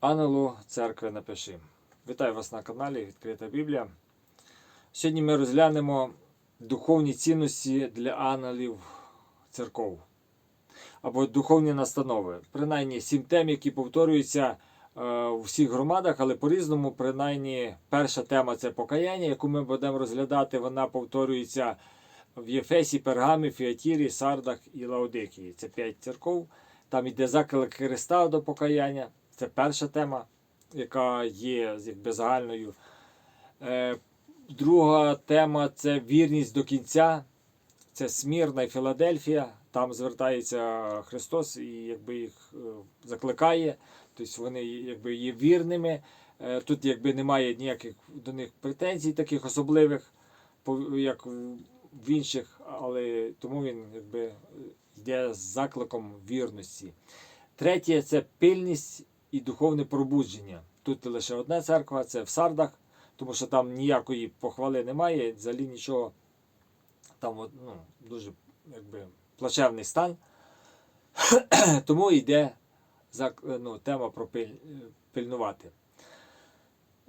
Ангелу церкви напиши. Вітаю вас на каналі Відкрита Біблія. Сьогодні ми розглянемо духовні цінності для ангелів церков або духовні настанови. Принаймні сім тем, які повторюються е, у всіх громадах, але по-різному, принаймні, перша тема це покаяння, яку ми будемо розглядати. Вона повторюється в Єфесі, Пергамі, Фіатірі, Сардах і Лаодикії. Це п'ять церков. Там йде заклик Христа до покаяння. Це перша тема, яка є якби загальною. Е, друга тема це вірність до кінця. Це Смірна і Філадельфія. Там звертається Христос і якби їх е, закликає. Тобто вони якби є вірними. Е, Тут якби немає ніяких до них претензій, таких особливих, як в інших, але тому він якби йде з закликом вірності. Третє це пильність і духовне пробудження. Тут лише одна церква, це в Сардах, тому що там ніякої похвали немає, взагалі нічого. Там ну, дуже якби, плачевний стан. тому йде ну, тема про пиль, пильнувати.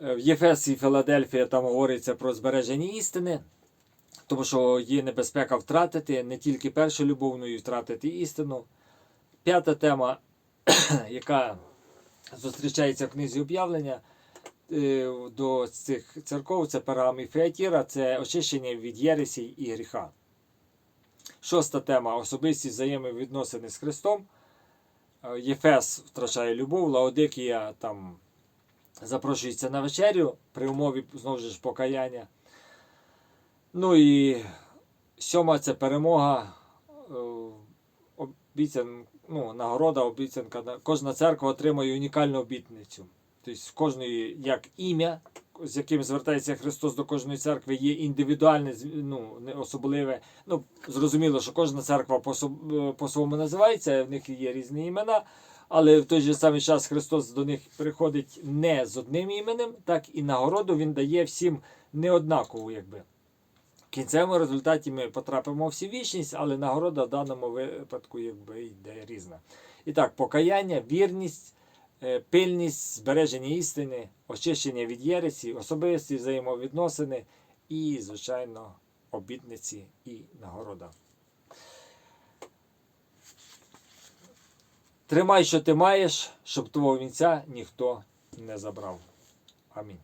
Е, В Єфесі Філадельфія там говориться про збереження істини, тому що є небезпека втратити не тільки першу любов, але й втратити істину. П'ята тема, яка зустрічається в книзі об'явлення е, до цих церков, це Парагам Феатіра, це очищення від єресі і гріха. Шоста тема особисті взаємовідносини з Христом. Е, Єфес втрачає любов, Лаодикія там запрошується на вечерю при умові знову ж покаяння. Ну і сьома це перемога. Обіцян, ну, нагорода, обіцянка. На- Кожна церква отримує унікальну обітницю. Тобто в кожної як ім'я, з яким звертається Христос до кожної церкви, є індивідуальне, ну, особливе. Ну, зрозуміло, що кожна церква е, по-своєму називається, в них є різні імена. Але в той же самий час Христос до них приходить не з одним іменем, так і нагороду Він дає всім неоднакову, якби. Кінцевому результаті ми потрапимо всі вічність, але нагорода в даному випадку якби йде різна. І так, покаяння, вірність, е, пильність, збереження істини, очищення від єресі, особисті взаємовідносини і, звичайно, обітниці і нагорода. Тримай, що ти маєш, щоб твого вінця ніхто не забрав. Амінь.